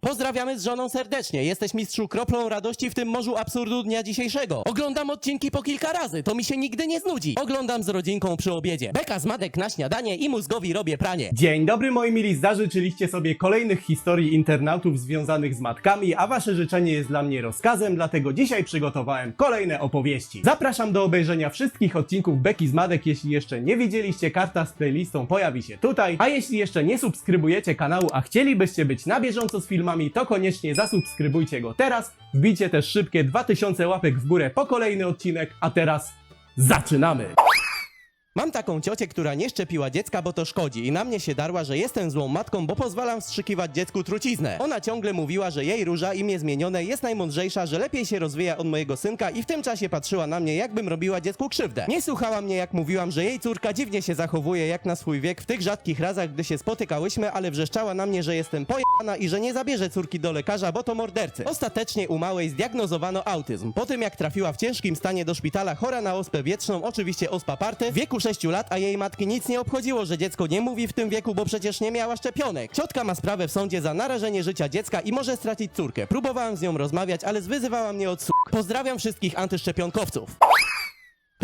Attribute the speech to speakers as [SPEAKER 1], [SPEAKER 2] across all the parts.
[SPEAKER 1] Pozdrawiamy z żoną serdecznie. Jesteś mistrzu kroplą radości w tym morzu absurdu dnia dzisiejszego. Oglądam odcinki po kilka razy, to mi się nigdy nie znudzi. Oglądam z rodzinką przy obiedzie. Beka z madek na śniadanie i mózgowi robię pranie.
[SPEAKER 2] Dzień dobry moi mili, zażyczyliście sobie kolejnych historii internautów związanych z matkami, a wasze życzenie jest dla mnie rozkazem, dlatego dzisiaj przygotowałem kolejne opowieści. Zapraszam do obejrzenia wszystkich odcinków Beki z Madek, jeśli jeszcze nie widzieliście, karta z playlistą pojawi się tutaj, a jeśli jeszcze nie subskrybujecie kanału, a chcielibyście być na bieżąco z filmami, to koniecznie zasubskrybujcie go teraz, wbijcie też szybkie 2000 łapek w górę po kolejny odcinek, a teraz zaczynamy!
[SPEAKER 1] Mam taką ciocię, która nie szczepiła dziecka, bo to szkodzi i na mnie się darła, że jestem złą matką, bo pozwalam wstrzykiwać dziecku truciznę. Ona ciągle mówiła, że jej róża, imię zmienione, jest najmądrzejsza, że lepiej się rozwija od mojego synka i w tym czasie patrzyła na mnie, jakbym robiła dziecku krzywdę. Nie słuchała mnie, jak mówiłam, że jej córka dziwnie się zachowuje jak na swój wiek w tych rzadkich razach, gdy się spotykałyśmy, ale wrzeszczała na mnie, że jestem pojebana i że nie zabierze córki do lekarza, bo to mordercy. Ostatecznie u małej zdiagnozowano autyzm. Po tym jak trafiła w ciężkim stanie do szpitala chora na ospę wietrzną, oczywiście ospa party, w wieku 6 lat, a jej matki nic nie obchodziło, że dziecko nie mówi w tym wieku, bo przecież nie miała szczepionek. Ciotka ma sprawę w sądzie za narażenie życia dziecka i może stracić córkę. Próbowałem z nią rozmawiać, ale zwyzywała mnie od. Pozdrawiam wszystkich antyszczepionkowców.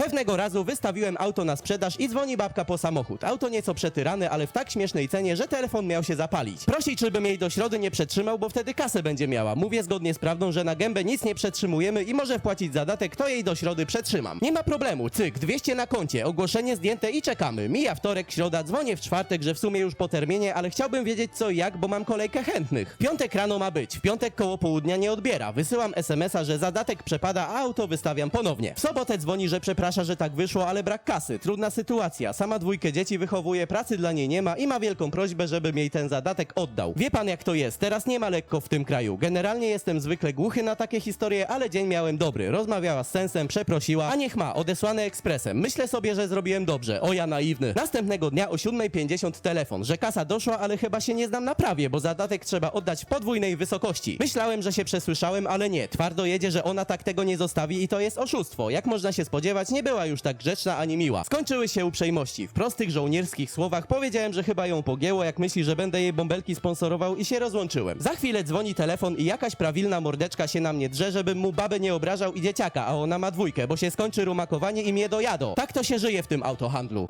[SPEAKER 1] Pewnego razu wystawiłem auto na sprzedaż i dzwoni babka po samochód. Auto nieco przetyrane, ale w tak śmiesznej cenie, że telefon miał się zapalić. Prosi, żebym jej do środy nie przetrzymał, bo wtedy kasę będzie miała. Mówię zgodnie z prawdą, że na gębę nic nie przetrzymujemy i może wpłacić zadatek, to jej do środy przetrzymam. Nie ma problemu, cyk, 200 na koncie, ogłoszenie zdjęte i czekamy. Mija wtorek, środa, dzwonię w czwartek, że w sumie już po terminie, ale chciałbym wiedzieć co i jak, bo mam kolejkę chętnych. Piątek rano ma być, w piątek koło południa nie odbiera. Wysyłam SMS-a, że zadatek przepada, a auto wystawiam ponownie. W sobotę dzwoni, że przeprasza, że tak wyszło, ale brak kasy. Trudna sytuacja. Sama dwójkę dzieci wychowuje, pracy dla niej nie ma i ma wielką prośbę, żebym jej ten zadatek oddał. Wie pan jak to jest, teraz nie ma lekko w tym kraju. Generalnie jestem zwykle głuchy na takie historie, ale dzień miałem dobry. Rozmawiała z sensem, przeprosiła, a niech ma, odesłane ekspresem. Myślę sobie, że zrobiłem dobrze. O ja naiwny. Następnego dnia o 7.50 telefon, że kasa doszła, ale chyba się nie znam na prawie, bo zadatek trzeba oddać w podwójnej wysokości. Myślałem, że się przesłyszałem, ale nie. Twardo jedzie, że ona tak tego nie zostawi i to jest oszustwo. Jak można się spodziewać, nie była już tak grzeczna ani miła. Skończyły się uprzejmości. W prostych żołnierskich słowach powiedziałem, że chyba ją pogięło, jak myśli, że będę jej bąbelki sponsorował i się rozłączyłem. Za chwilę dzwoni telefon i jakaś prawilna mordeczka się na mnie drze, żebym mu babę nie obrażał i dzieciaka, a ona ma dwójkę, bo się skończy rumakowanie i mnie dojadą. Tak to się żyje w tym autohandlu.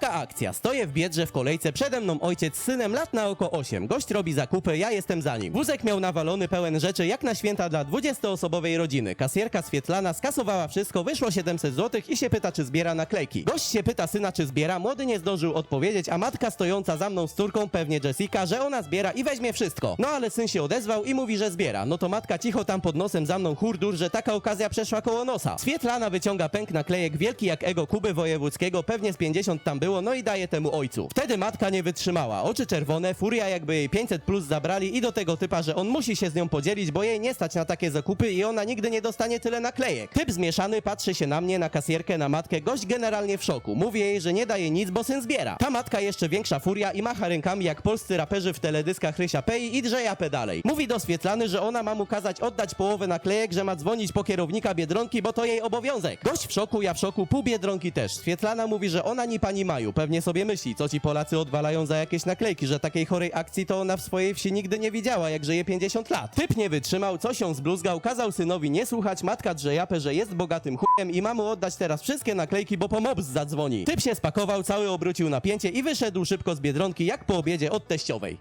[SPEAKER 1] Taka akcja. Stoję w biedrze w kolejce, przede mną ojciec z synem, lat na oko 8. Gość robi zakupy, ja jestem za nim. Wózek miał nawalony pełen rzeczy, jak na święta dla 20-osobowej rodziny. Kasjerka Swietlana skasowała wszystko, wyszło 700 zł i się pyta, czy zbiera naklejki. Gość się pyta syna, czy zbiera, młody nie zdążył odpowiedzieć, a matka stojąca za mną z córką, pewnie Jessica, że ona zbiera i weźmie wszystko. No ale syn się odezwał i mówi, że zbiera. No to matka cicho tam pod nosem za mną hurdur, że taka okazja przeszła koło nosa. Swietlana wyciąga pęk naklejek wielki jak ego Kuby Wojewódzkiego, pewnie z 50 tam było, no i daje temu ojcu. Wtedy matka nie wytrzymała. Oczy czerwone, furia jakby jej 500 plus zabrali i do tego typa, że on musi się z nią podzielić, bo jej nie stać na takie zakupy i ona nigdy nie dostanie tyle naklejek. Typ zmieszany patrzy się na mnie, na kasjerkę, na matkę, gość generalnie w szoku. Mówię jej, że nie daje nic, bo syn zbiera. Ta matka jeszcze większa furia i macha rękami jak polscy raperzy w teledyskach Rysia Pei i drze japę dalej. Mówi do Swietlany, że ona ma mu kazać oddać połowę naklejek, że ma dzwonić po kierownika Biedronki, bo to jej obowiązek. Gość w szoku, ja w szoku, pół Biedronki też. Swietlana mówi, że ona ni pani Maju, pewnie sobie myśli, co ci Polacy odwalają za jakieś naklejki, że takiej chorej akcji to ona w swojej wsi nigdy nie widziała, jak żyje 50 lat. Typ nie wytrzymał, coś się zbluzgał, kazał synowi nie słuchać, matka drze japę, że jest bogatym chujem i ma mu oddać teraz wszystkie naklejki, bo po mobs zadzwoni. Typ się spakował, cały obrócił napięcie i wyszedł szybko z Biedronki, jak po obiedzie od teściowej.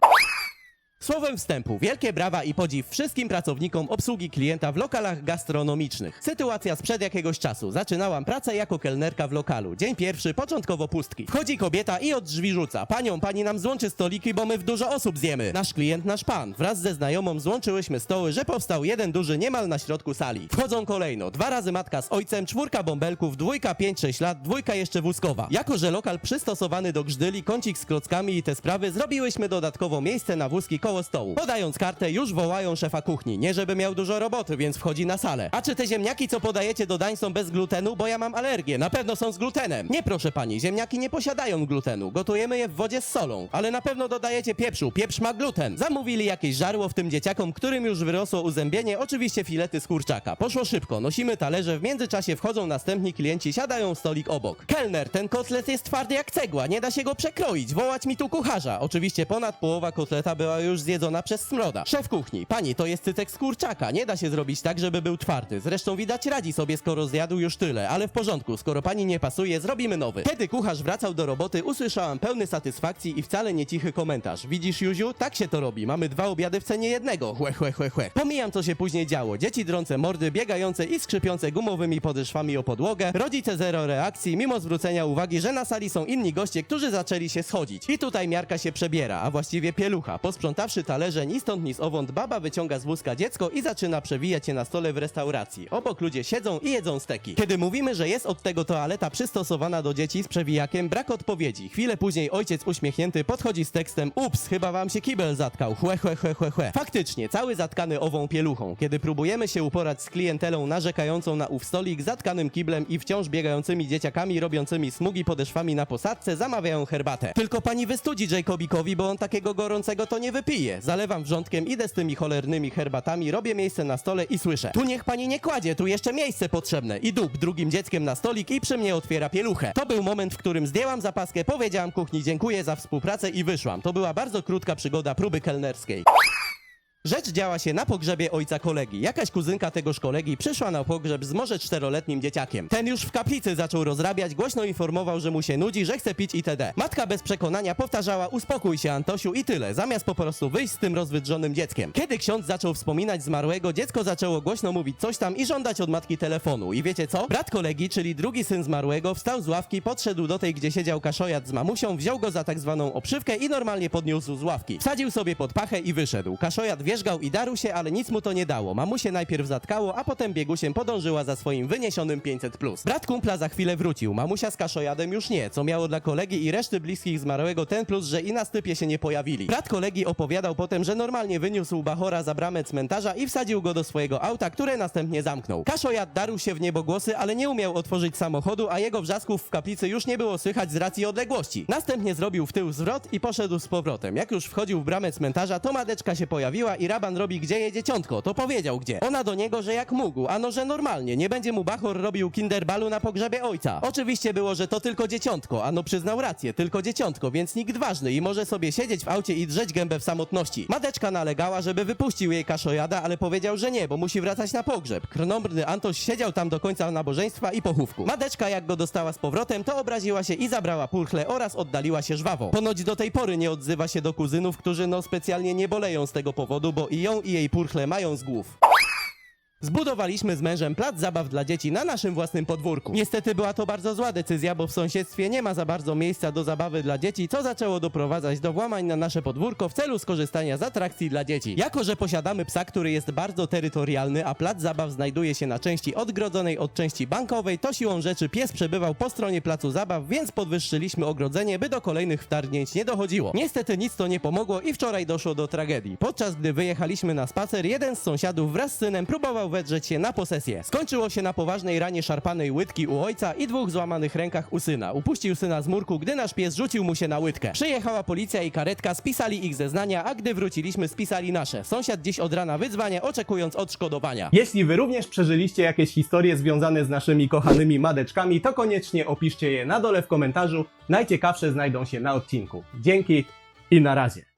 [SPEAKER 1] Słowem wstępu, wielkie brawa i podziw wszystkim pracownikom obsługi klienta w lokalach gastronomicznych. Sytuacja sprzed jakiegoś czasu. Zaczynałam pracę jako kelnerka w lokalu. Dzień pierwszy, początkowo pustki. Wchodzi kobieta i od drzwi rzuca. Panią, pani nam złączy stoliki, bo my w dużo osób zjemy. Nasz klient, nasz pan. Wraz ze znajomą złączyłyśmy stoły, że powstał jeden duży niemal na środku sali. Wchodzą kolejno. Dwa razy matka z ojcem, czwórka bąbelków, dwójka 5-6 lat, dwójka jeszcze wózkowa. Jako, że lokal przystosowany do grzdyli, kącik z klockami i te sprawy, zrobiłyśmy dodatkowo miejsce na wózki koło stołu. Podając kartę, już wołają szefa kuchni. Nie żeby miał dużo roboty, więc wchodzi na salę. A czy te ziemniaki, co podajecie do dań są bez glutenu? Bo ja mam alergię. Na pewno są z glutenem. Nie proszę pani, ziemniaki nie posiadają glutenu. Gotujemy je w wodzie z solą. Ale na pewno dodajecie pieprzu. Pieprz ma gluten. Zamówili jakieś żarło w tym dzieciakom, którym już wyrosło uzębienie, oczywiście filety z kurczaka. Poszło szybko, nosimy talerze, w międzyczasie wchodzą następni klienci, siadają w stolik obok. Kelner, ten kotlet jest twardy jak cegła, nie da się go przekroić, wołać mi tu kucharza. Oczywiście ponad połowa kotleta była już zjedzona przez smroda. Szef kuchni, pani, to jest cycek z kurczaka, nie da się zrobić tak, żeby był twardy. Zresztą widać radzi sobie, skoro zjadł już tyle, ale w porządku, skoro pani nie pasuje, zrobimy nowy. Kiedy kucharz wracał do roboty, usłyszałam pełny satysfakcji i wcale nie cichy komentarz. Widzisz, Juziu, tak się to robi, mamy dwa obiady w cenie jednego, chłe, chłe, chłe, chłe. Pomijam, co się później działo. Dzieci drące mordy, biegające i skrzypiące gumowymi podeszwami o podłogę, rodzice zero reakcji, mimo zwrócenia uwagi, że na sali są inni goście, którzy zaczęli się schodzić. I tutaj miarka się przebiera, a właściwie pielucha. Posprzątawszy talerze, ni stąd ni zowąd, baba wyciąga z wózka dziecko i zaczyna przewijać je na stole w restauracji. Obok ludzie siedzą i jedzą steki. Kiedy mówimy, że jest od tego toaleta przystosowana do dzieci z przewijakiem, brak odpowiedzi. Chwilę później ojciec uśmiechnięty podchodzi z tekstem Ups, chyba wam się kibel zatkał, chłe, chłe, chłe, chłe, chłe. Faktycznie, cały zatkany ową pieluchą. Kiedy próbujemy się uporać z klientelą narzekającą na ów stolik, zatkanym kiblem i wciąż biegającymi dzieciakami robiącymi smugi podeszwami na posadce, zamawiają herbatę. Tylko pani wystudzi Jacobikowi, bo on takiego gorącego to nie wypije. Zalewam wrzątkiem, idę z tymi cholernymi herbatami, robię miejsce na stole i słyszę. Tu niech pani nie kładzie, tu jeszcze miejsce potrzebne. I dup drugim dzieckiem na stolik i przy mnie otwiera pieluchę. To był moment, w którym zdjęłam zapaskę, powiedziałam kuchni dziękuję za współpracę i wyszłam. To była bardzo krótka przygoda próby kelnerskiej. Rzecz działa się na pogrzebie ojca kolegi. Jakaś kuzynka tegoż kolegi przyszła na pogrzeb z może czteroletnim dzieciakiem. Ten już w kaplicy zaczął rozrabiać, głośno informował, że mu się nudzi, że chce pić itd. Matka bez przekonania powtarzała uspokój się Antosiu i tyle, zamiast po prostu wyjść z tym rozwydrzonym dzieckiem. Kiedy ksiądz zaczął wspominać zmarłego, dziecko zaczęło głośno mówić coś tam i żądać od matki telefonu. I wiecie co? Brat kolegi, czyli drugi syn zmarłego, wstał z ławki, podszedł do tej, gdzie siedział kaszojat z mamusią, wziął go za tak zwaną obszywkę i normalnie podniósł z ławki. Wsadził sobie pod pachę i wyszedł. Kaszojat wierzgał i darł się, ale nic mu to nie dało. Mamusie najpierw zatkało, a potem biegusiem podążyła za swoim wyniesionym 500+. Brat kumpla za chwilę wrócił. Mamusia z kaszojadem już nie, co miało dla kolegi i reszty bliskich zmarłego ten plus, że i na stypie się nie pojawili. Brat kolegi opowiadał potem, że normalnie wyniósł Bachora za bramę cmentarza i wsadził go do swojego auta, które następnie zamknął. Kaszojad darł się w niebogłosy, ale nie umiał otworzyć samochodu, a jego wrzasków w kaplicy już nie było słychać z racji odległości. Następnie zrobił w tył zwrot i poszedł z powrotem. Jak już wchodził w bramę cmentarza, to madeczka się pojawiła raban robi gdzie jedzie ciątko, to powiedział gdzie. Ona do niego, że jak mógł, ano że normalnie, nie będzie mu Bachor robił kinderbalu na pogrzebie ojca. Oczywiście było, że to tylko dzieciątko, ano przyznał rację, tylko dzieciątko, więc nikt ważny i może sobie siedzieć w aucie i drzeć gębę w samotności. Madeczka nalegała, żeby wypuścił jej kaszojada, ale powiedział, że nie, bo musi wracać na pogrzeb. Krnąbrny Antoś siedział tam do końca nabożeństwa i pochówku. Madeczka jak go dostała z powrotem, to obraziła się i zabrała purchle oraz oddaliła się żwawo. Ponoć do tej pory nie odzywa się do kuzynów, którzy no specjalnie nie boleją z tego powodu, bo i ją i jej purchle mają z głów. Zbudowaliśmy z mężem plac zabaw dla dzieci na naszym własnym podwórku. Niestety była to bardzo zła decyzja, bo w sąsiedztwie nie ma za bardzo miejsca do zabawy dla dzieci, co zaczęło doprowadzać do włamań na nasze podwórko w celu skorzystania z atrakcji dla dzieci. Jako, że posiadamy psa, który jest bardzo terytorialny, a plac zabaw znajduje się na części odgrodzonej od części bankowej, to siłą rzeczy pies przebywał po stronie placu zabaw, więc podwyższyliśmy ogrodzenie, by do kolejnych wtargnięć nie dochodziło. Niestety nic to nie pomogło i wczoraj doszło do tragedii. Podczas gdy wyjechaliśmy na spacer, jeden z sąsiadów wraz z synem próbował wedrzeć się na posesję. Skończyło się na poważnej ranie szarpanej łydki u ojca i dwóch złamanych rękach u syna. Upuścił syna z murku, gdy nasz pies rzucił mu się na łydkę. Przyjechała policja i karetka, spisali ich zeznania, a gdy wróciliśmy, spisali nasze. Sąsiad dziś od rana wydzwania, oczekując odszkodowania.
[SPEAKER 2] Jeśli wy również przeżyliście jakieś historie związane z naszymi kochanymi madeczkami, to koniecznie opiszcie je na dole w komentarzu. Najciekawsze znajdą się na odcinku. Dzięki i na razie.